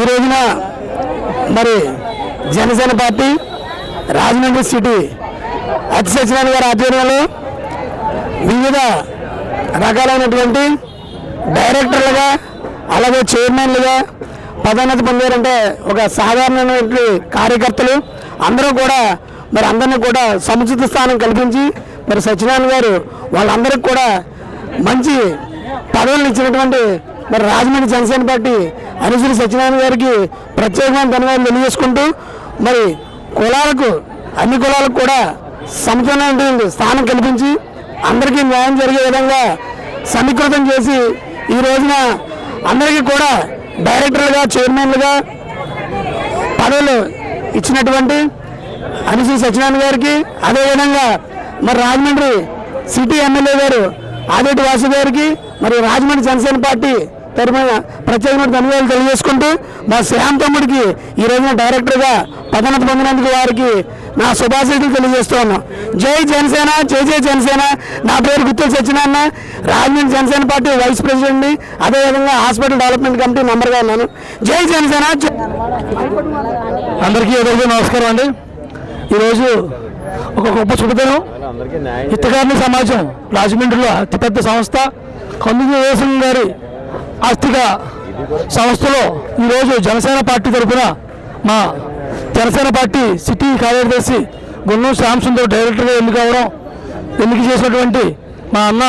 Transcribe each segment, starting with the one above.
ఈ రోజున మరి జనసేన పార్టీ రాజమండ్రి సిటీ అతి సత్యనారాయణ గారి ఆధ్వర్యంలో వివిధ రకాలైనటువంటి డైరెక్టర్లుగా అలాగే చైర్మన్లుగా పదోన్నతి పొందారంటే ఒక సాధారణమైనటువంటి కార్యకర్తలు అందరూ కూడా మరి అందరినీ కూడా సముచిత స్థానం కల్పించి మరి సత్యనారాయణ గారు వాళ్ళందరికీ కూడా మంచి పదవులు ఇచ్చినటువంటి మరి రాజమండ్రి జనసేన పార్టీ అనుశ్రీ సత్యనారాయణ గారికి ప్రత్యేకమైన ధన్యవాదాలు తెలియజేసుకుంటూ మరి కులాలకు అన్ని కులాలకు కూడా సమతమైనటువంటి స్థానం కల్పించి అందరికీ న్యాయం జరిగే విధంగా సమీకృతం చేసి ఈ రోజున అందరికీ కూడా డైరెక్టర్లుగా చైర్మన్లుగా పదవులు ఇచ్చినటువంటి అనుశ్రీ సత్యనారాయణ గారికి అదేవిధంగా మరి రాజమండ్రి సిటీ ఎమ్మెల్యే గారు ఆదేటి వాసు గారికి మరి రాజమండ్రి జనసేన పార్టీ తరఫున ప్రత్యేకమైన ధన్యవాదాలు తెలియజేసుకుంటూ మా శ్యామ్ తమ్ముడికి ఈ రోజున డైరెక్టర్గా పదోన్నతి పొందినందుకు వారికి నా శుభాశీస్సులు తెలియజేస్తూ ఉన్నాం. జై జనసేన జై జై జనసేన. నా పేరు గుత్తుల సత్యనారాయణ. రాజమండ్రి జనసేన పార్టీ వైస్ ప్రెసిడెంట్ని అదేవిధంగా హాస్పిటల్ డెవలప్మెంట్ కమిటీ మెంబర్గా ఉన్నాను. జై జనసేన అందరికీ ఈరోజు నమస్కారం అండి. ఈరోజు ఒక గొప్ప శుభదినం. హితకారిణి సమాజం రాజమండ్రిలో అతిపెద్ద సంస్థ. కందుకు వివేసం గారి ఆర్థిక సంస్థలో ఈరోజు జనసేన పార్టీ తరఫున మా జనసేన పార్టీ సిటీ కార్యదర్శి గున్నం శ్యామసుందర్ డైరెక్టర్గా ఎన్నిక అవడం ఎన్నిక చేసినటువంటి మా అన్న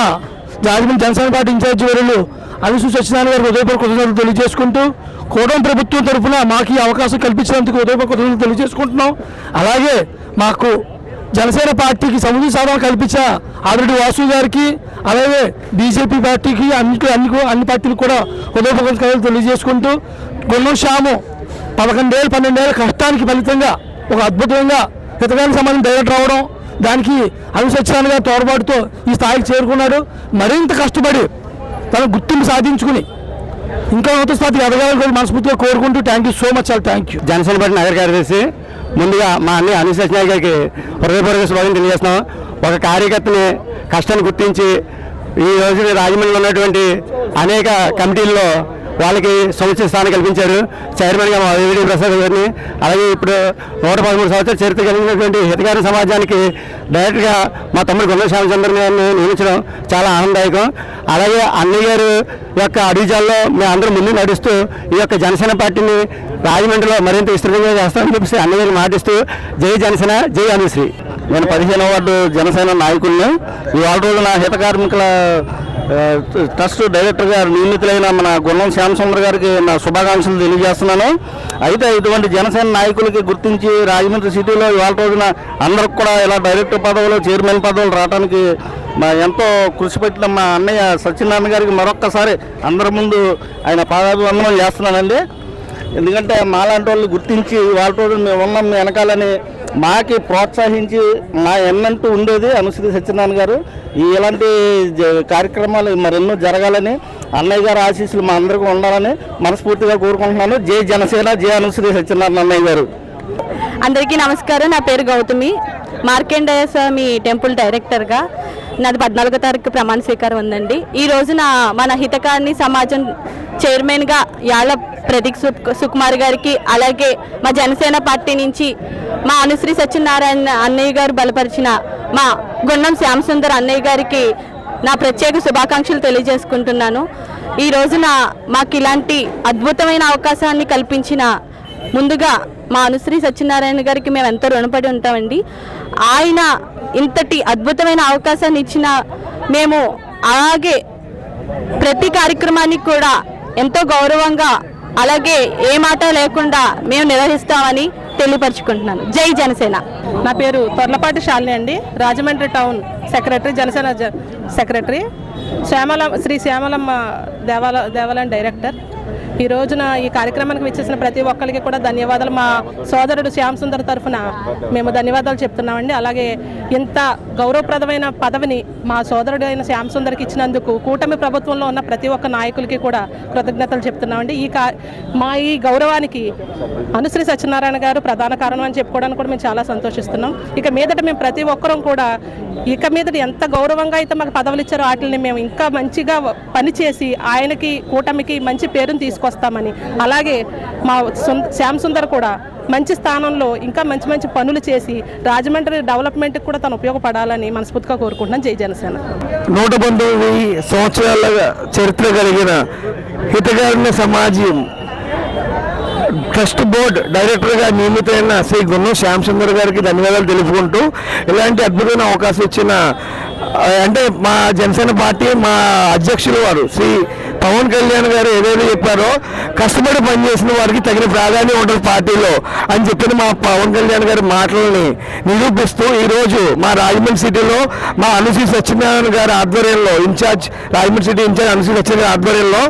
రాజమండ్రి జనసేన పార్టీ ఇన్ఛార్జి వర్యులు అవిసు సత్యనారాయణ గారికి ఉదయపూర్ కృతజ్ఞతలు తెలియజేసుకుంటూ కూటమి ప్రభుత్వం తరఫున మాకు ఈ అవకాశం కల్పించినందుకు ఉదయపూర్ కృతజ్ఞతలు తెలియజేసుకుంటున్నాం. అలాగే మాకు జనసేన పార్టీకి సముద్ర సాధన కల్పించిన ఆదిరెడ్డి వాసు గారికి అలాగే బీజేపీ పార్టీకి అన్నిటి అన్ని అన్ని పార్టీలకు కూడా హృదయపూర్వక తెలియజేసుకుంటూ గున్నం శ్యాము పదకొండేళ్ళు పన్నెండేళ్ళ కష్టానికి ఫలితంగా ఒక అద్భుతంగా హితకాల సంబంధం డైరెక్ట్ రావడం దానికి అవిసత్యాన్ని గారి తోడ్పాటుతో ఈ స్థాయికి చేరుకున్నాడు. మరింత కష్టపడి తన గుర్తింపు సాధించుకుని ఇంకా ఉన్నత స్థాయికి ఎదగాలని కూడా మనస్ఫూర్తిగా కోరుకుంటూ థ్యాంక్ యూ సో మచ్ చాలా థ్యాంక్ యూ జనసేన పార్టీ నగర కార్యదర్శి ముందుగా మా అన్ని అనిల్ గారికి హృదయపూర్వక స్వాగతం తెలియజేస్తున్నాం. ఒక కార్యకర్తని కష్టాన్ని గుర్తించి ఈ రోజు రాజమండ్రిలో ఉన్నటువంటి అనేక కమిటీల్లో వాళ్ళకి సముచిత స్థానం కల్పించారు. చైర్మన్గా మా వేడి ప్రసాద్ గారిని అలాగే ఇప్పుడు నూట పదమూడు సంవత్సరాల చరిత్ర కలిగినటువంటి హితకార సమాజానికి డైరెక్ట్గా మా తమ్ముడు గుండె శ్యామచంద్ర గారిని నియమించడం చాలా ఆనందదాయకం. అలాగే అన్నయ్య గారు యొక్క అడిజాల్లో మేము అందరూ ముందు నడుస్తూ ఈ యొక్క జనసేన పార్టీని రాజమండ్రిలో మరింత విస్తృతంగా చేస్తామని చెప్పేసి అన్నయ్య గారిని మాటిస్తూ జై జనసేన జై అనుశ్రీ నేను పదిహేను వార్డు జనసేన నాయకుడిని. ఇవాళ రోజున హిత కార్మికుల ట్రస్ట్ డైరెక్టర్ గారు నియమితులైన మన గున్నం శ్యామసుందర్ గారికి నా శుభాకాంక్షలు తెలియజేస్తున్నాను. అయితే ఇటువంటి జనసేన నాయకులకి గుర్తించి రాజమండ్రి సిటీలో ఇవాళ రోజున అందరికి కూడా ఇలా డైరెక్టర్ పదవులు చైర్మన్ పదవులు రావడానికి మా ఎంతో కృషి పెట్టిన మా అన్నయ్య సత్యనారాయణ గారికి మరొక్కసారి అందరి ముందు ఆయన పాదాభివందనం చేస్తున్నానండి. ఎందుకంటే మాలాంటి వాళ్ళు గుర్తించి వాళ్ళ రోజు మేము ఉన్నాం వెనకాలని మాకి ప్రోత్సహించి మా ఎన్నంటూ ఉండేది అనుశ్రీ సత్యనారాయణ గారు. ఇలాంటి జ- కార్యక్రమాలు మరెన్నో జరగాలని అన్నయ్య గారు ఆశీస్సులు మా అందరికీ ఉండాలని మనస్ఫూర్తిగా కోరుకుంటున్నాను. జై జనసేన జై అనుశ్రీ సత్యనారాయణ అన్నయ్య గారు. అందరికీ నమస్కారం. నా పేరు గౌతమి. మార్కండేయ స్వామి టెంపుల్ డైరెక్టర్గా నాది పద్నాలుగో తారీఖు ప్రమాణ స్వీకారం ఉందండి. ఈ రోజున మన హితకారిణి సమాజం చైర్మన్గా యాళ్ళ ప్రదీప్ సుకుమార్ గారికి అలాగే మా జనసేన పార్టీ నుంచి మా అనుశ్రీ సత్యనారాయణ అన్నయ్య గారు బలపరిచిన మా గుండం శ్యామసుందర్ అన్నయ్య గారికి నా ప్రత్యేక శుభాకాంక్షలు తెలియజేసుకుంటున్నాను. ఈ రోజున మాకు ఇలాంటి అద్భుతమైన అవకాశాన్ని కల్పించిన ముందుగా మా అనుశ్రీ సత్యనారాయణ గారికి మేము ఎంతో రుణపడి ఉంటామండి. ఆయన ఇంతటి అద్భుతమైన అవకాశాన్ని ఇచ్చిన మేము అలాగే ప్రతి కార్యక్రమానికి కూడా ఎంతో గౌరవంగా అలాగే ఏ మాట లేకుండా మేము నిర్వహిస్తామని తెలియపరుచుకుంటున్నాను. జై జనసేన. నా పేరు తొర్లపాటి శాలిని అండి. రాజమండ్రి టౌన్ సెక్రటరీ జనసేన జ- సెక్రటరీ. శ్యామల శ్రీ శ్యామలమ్మ దేవాల దేవాలయం డైరెక్టర్. ఈ రోజున ఈ కార్యక్రమానికి విచ్చేసిన ప్రతి ఒక్కరికి కూడా ధన్యవాదాలు. మా సోదరుడు శ్యామ్ సుందర్ తరఫున మేము ధన్యవాదాలు చెప్తున్నామండి. అలాగే ఇంత గౌరవప్రదమైన పదవిని మా సోదరుడు అయిన శ్యామ్ సుందర్కి ఇచ్చినందుకు కూటమి ప్రభుత్వంలో ఉన్న ప్రతి ఒక్క నాయకులకి కూడా కృతజ్ఞతలు చెప్తున్నామండి. ఈ మా ఈ గౌరవానికి అనుశ్రీ సత్యనారాయణ గారు ప్రధాన కారణం అని చెప్పుకోవడానికి కూడా మేము చాలా సంతోషిస్తున్నాం. ఇక మీదట మేము ప్రతి ఒక్కరం కూడా ఇక మీదట ఎంత గౌరవంగా అయితే మాకు పదవులు ఇచ్చారో వాటిని మేము ఇంకా మంచిగా పనిచేసి ఆయనకి కూటమికి మంచి పేరుని తీసుకొస్తామని అలాగే మా శ్యామ్ సుందర్ కూడా మంచి స్థానంలో ఇంకా మంచి మంచి పనులు చేసి రాజమండ్రి డెవలప్మెంట్కి కూడా తను ఉపయోగపడాలని మనస్ఫూర్తిగా కోరుకుంటున్నాను. జై జనసేన. నూట పంతొమ్మిది సంవత్సరాల చరిత్ర కలిగిన హితకారుణ్య సమాజం ట్రస్ట్ బోర్డ్ డైరెక్టర్గా నియమితమైన శ్రీ గున్నం శ్యామ్ సుందర్ గారికి ధన్యవాదాలు తెలుపుకుంటూ ఇలాంటి అద్భుతమైన అవకాశం ఇచ్చిన అంటే మా జనసేన పార్టీ మా అధ్యక్షులు వారు శ్రీ పవన్ కళ్యాణ్ గారు ఏదైతే చెప్పారో కష్టపడి పనిచేసిన వారికి తగిన ప్రాధాన్యం ఉంటుంది పార్టీలో అని చెప్పిన మా పవన్ కళ్యాణ్ గారి మాటలని నిరూపిస్తూ ఈరోజు మా రాజమండ్రి సిటీలో మా అనుసీ సత్యనారాయణ గారి ఆధ్వర్యంలో incharge Rajahmundry city incharge Anusi Satyanarayana ఆధ్వర్యంలో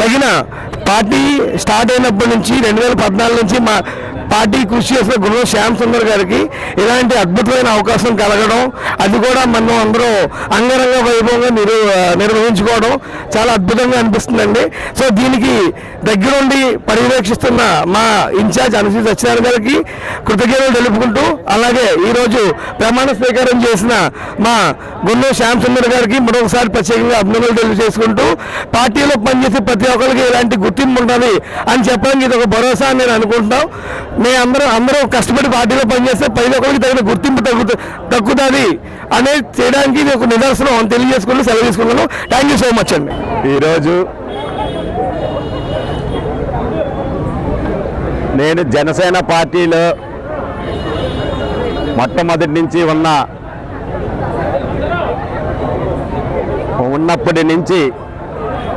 తగిన పార్టీ స్టార్ట్ అయినప్పటి నుంచి రెండు వేల పద్నాలుగు నుంచి మా పార్టీ కృషి చేసిన గురువు శ్యామ్ సుందర్ గారికి ఇలాంటి అద్భుతమైన అవకాశం కలగడం అది కూడా మనం అందరూ అంగరంగ వైభవంగా నిరు నిర్వహించుకోవడం చాలా అద్భుతంగా అనిపిస్తుందండి. సో దీనికి దగ్గరుండి పర్యవేక్షిస్తున్న మా ఇన్ఛార్జ్ అనుశ్రీ సత్యనారాయణ గారికి కృతజ్ఞతలు తెలుపుకుంటూ అలాగే ఈరోజు ప్రమాణ స్వీకారం చేసిన మా గున్ను శ్యామ్ సుందర్ గారికి మరొకసారి ప్రత్యేకంగా అభినందనలు తెలియజేసుకుంటూ పార్టీలో పనిచేసే ప్రతి ఒక్కరికి ఇలాంటి గుర్తింపు ఉండాలి అని చెప్పడానికి ఇది ఒక భరోసా అని నేను అనుకుంటున్నాం. మేము అందరూ అందరూ కష్టపడి పార్టీలో పనిచేస్తే పైలో ఒకరికి తగిన గుర్తింపు తగ్గుతు తగ్గుతుంది అనేది చేయడానికి ఇది ఒక నిదర్శనం అని తెలియజేసుకుంటూ సెలవు తీసుకున్నాను థ్యాంక్ యూ సో మచ్ అండి. ఈరోజు నేను జనసేన పార్టీలో మొట్టమొదటి నుంచి ఉన్న ఉన్నప్పటి నుంచి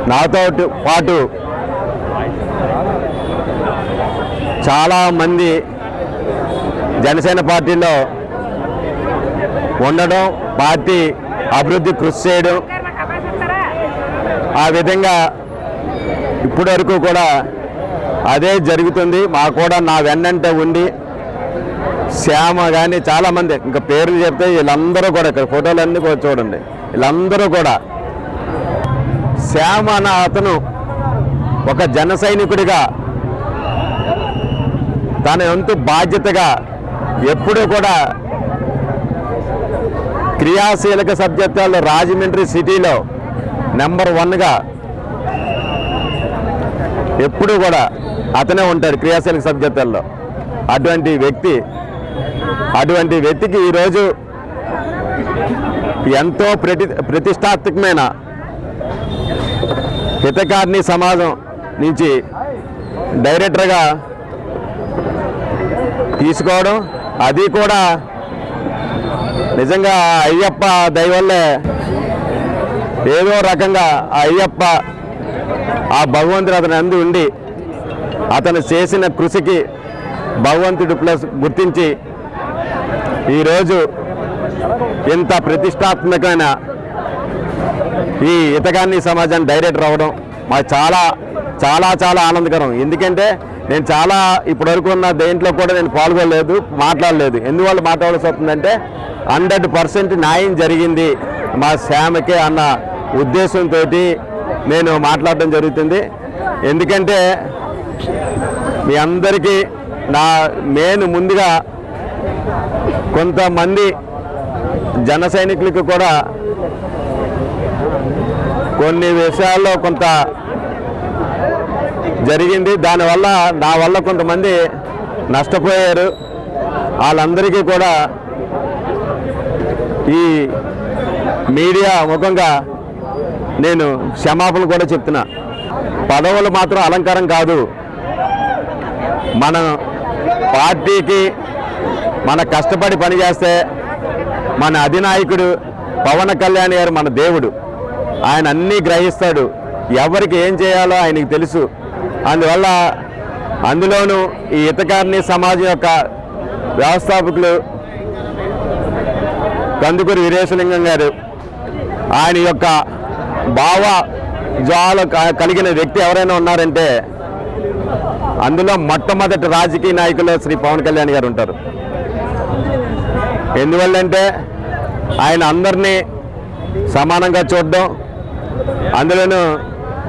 నాతో పాటు చాలామంది జనసేన పార్టీలో ఉండడం పార్టీ అభివృద్ధి కృషి చేయడం ఆ విధంగా ఇప్పటి వరకు కూడా అదే జరుగుతుంది. మా కూడా నా వెన్నంటే ఉండి శ్యామ కానీ చాలామంది ఇంకా పేర్లు చెప్తే వీళ్ళందరూ కూడా ఇక్కడ ఫోటోలన్నీ కూడా చూడండి. వీళ్ళందరూ కూడా శ్యామ అన్న అతను ఒక జన సైనికుడిగా తన వంతు బాధ్యతగా ఎప్పుడూ కూడా క్రియాశీలక సభ్యత్వాలు రాజమండ్రి సిటీలో నెంబర్ వన్గా ఎప్పుడూ కూడా అతనే ఉంటాడు క్రియాశీలక సభ్యత్వాల్లో. అటువంటి వ్యక్తి అటువంటి వ్యక్తికి ఈరోజు ఎంతో ప్రతి ప్రతిష్టాత్మకమైన హితకారిణి సమాజం నుంచి డైరెక్టర్గా తీసుకోవడం. అది కూడా నిజంగా అయ్యప్ప దయవల్లే ఏదో రకంగా ఆ అయ్యప్ప ఆ భగవంతుడు అతని అందు ఉండి అతను చేసిన కృషికి భగవంతుడు ప్లస్ గుర్తించి ఈరోజు ఇంత ప్రతిష్టాత్మకమైన ఈ ఇతగాన్ని సమాజాన్ని డైరెక్టర్ అవ్వడం మాకు చాలా చాలా చాలా ఆనందకరం. ఎందుకంటే నేను చాలా ఇప్పటివరకు ఉన్న దేంట్లో కూడా నేను పాల్గొనలేదు మాట్లాడలేదు. ఎందువల్ల మాట్లాడాల్సి వస్తుందంటే హండ్రెడ్ పర్సెంట్ న్యాయం జరిగింది మా శ్యామకే అన్న ఉద్దేశంతో నేను మాట్లాడడం జరుగుతుంది. ఎందుకంటే మీ అందరికీ నా నేను ముందుగా కొంతమంది జన సైనికులకు కూడా కొన్ని విషయాల్లో కొంత జరిగింది. దానివల్ల నా వల్ల కొంతమంది నష్టపోయారు. వాళ్ళందరికీ కూడా ఈ మీడియా ముఖంగా నేను క్షమాపణలు కూడా చెప్తున్నా. పదవులు మాత్రం అలంకారం కాదు. మన పార్టీకి మన కష్టపడి పనిచేస్తే మన అధినాయకుడు పవన్ కళ్యాణ్ గారు మన దేవుడు. ఆయన అన్నీ గ్రహిస్తాడు. ఎవరికి ఏం చేయాలో ఆయనకు తెలుసు. అందువల్ల అందులోనూ ఈ ఇతకారిని సమాజం యొక్క వ్యవస్థాపకులు కందుకూరి వీరేశలింగం గారు ఆయన యొక్క భావ జ్వాల క- కలిగిన వ్యక్తి ఎవరైనా ఉన్నారంటే అందులో మొట్టమొదటి రాజకీయ నాయకులు శ్రీ పవన్ కళ్యాణ్ గారు ఉంటారు. ఎందువల్లంటే ఆయన అందరినీ సమానంగా చూడడం అందులోనూ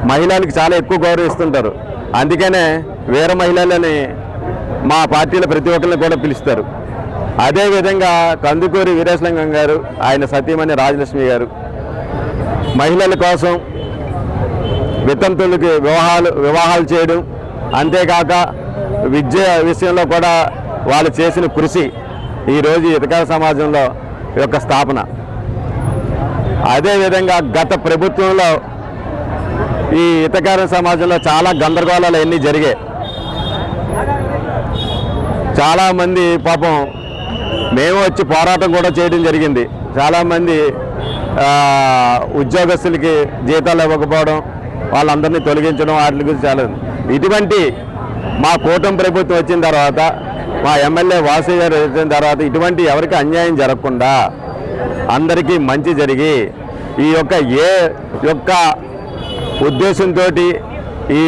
మహిళలకు చాలా ఎక్కువ గౌరవిస్తుంటారు. అందుకనే వీర మహిళలని మా పార్టీలో ప్రతి ఒక్కరిని కూడా పిలుస్తారు. అదేవిధంగా కందుకూరి వీరేశలింగం గారు ఆయన సతీమణి రాజలక్ష్మి గారు మహిళల కోసం వితంతులకి వివాహాలు వివాహాలు చేయడం అంతేకాక విద్య విషయంలో కూడా వాళ్ళు చేసిన కృషి ఈరోజు ఇతకాల సమాజంలో యొక్క స్థాపన. అదేవిధంగా గత ప్రభుత్వంలో ఈ ఇతకార సమాజంలో చాలా గందరగోళాలు అన్నీ జరిగాయి. చాలామంది పాపం మేము వచ్చి పోరాటం కూడా చేయడం జరిగింది. చాలామంది ఉద్యోగస్తులకి జీతాలు ఇవ్వకపోవడం వాళ్ళందరినీ తొలగించడం వాటి గురించి చాలా ఇటువంటి మా కూటమి ప్రభుత్వం వచ్చిన తర్వాత మా ఎమ్మెల్యే వాసు గారు వచ్చిన తర్వాత ఇటువంటి ఎవరికి అన్యాయం జరగకుండా అందరికీ మంచి జరిగి ఈ యొక్క ఏ యొక్క ఉద్దేశంతో ఈ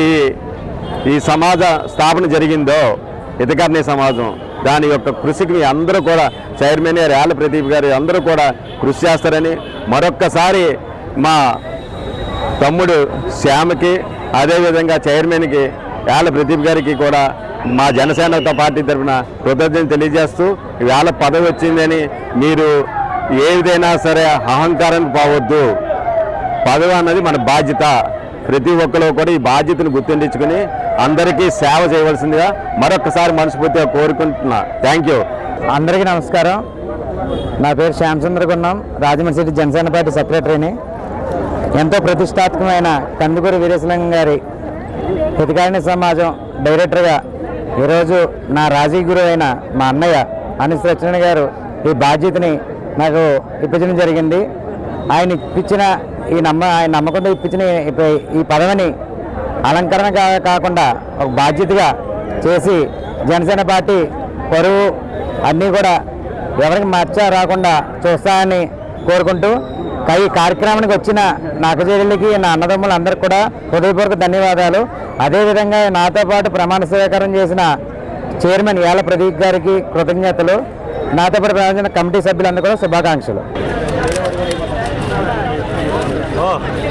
ఈ సమాజ స్థాపన జరిగిందో ఇతకర్ణి సమాజం దాని యొక్క కృషికి మీ అందరూ కూడా చైర్మన్ గారు యాళ్ళ ప్రదీప్ గారు అందరూ కూడా కృషి చేస్తారని మరొక్కసారి మా తమ్ముడు శ్యామ్కి అదేవిధంగా చైర్మన్కి యాళ్ళ ప్రదీప్ గారికి కూడా మా జనసేనతో పార్టీ తరఫున కృతజ్ఞతలు తెలియజేస్తూ వేళ పదవి వచ్చిందని మీరు ఏదైనా సరే అహంకారానికి పోవద్దు. పదవి అన్నది మన బాధ్యత. ప్రతి ఒక్కరు కూడా ఈ బాధ్యతను గుర్తుండించుకుని అందరికీ సేవ చేయవలసిందిగా మరొకసారి మనస్ఫూర్తిగా కోరుకుంటున్నా. థ్యాంక్ యూ అందరికీ నమస్కారం. నా పేరు శ్యామచంద్ర గున్నం రాజమండ్రి సిటీ జనసేన పార్టీ సెక్రటరీని. ఎంతో ప్రతిష్టాత్మకమైన కందుకూరి వీరేశలింగం గారి హితకారిణి సమాజం డైరెక్టర్గా ఈరోజు నా రాజీ గురువు అయిన మా అన్నయ్య అనిల్ సత్యనారాయణ గారు ఈ బాధ్యతని నాకు ఇప్పించడం జరిగింది. ఆయన ఇప్పించిన ఈ నమ్మ ఆయన నమ్మకంతో ఇప్పించిన ఈ- ఈ పదవిని అలంకరణ కాకుండా ఒక బాధ్యతగా చేసి జనసేన పార్టీ పరువు అన్నీ కూడా ఎవరికి మచ్చ రాకుండా చూస్తానని కోరుకుంటూ ఈ కార్యక్రమానికి వచ్చిన నా అక్కచెల్లెళ్ళకి నా అన్నదమ్ములందరికీ కూడా హృదయపూర్వక ధన్యవాదాలు. అదేవిధంగా నాతో పాటు ప్రమాణ స్వీకారం చేసిన చైర్మన్ యాల ప్రదీప్ గారికి కృతజ్ఞతలు. నాతో పాటు ప్రయాణించిన కమిటీ సభ్యులందరూ కూడా శుభాకాంక్షలు.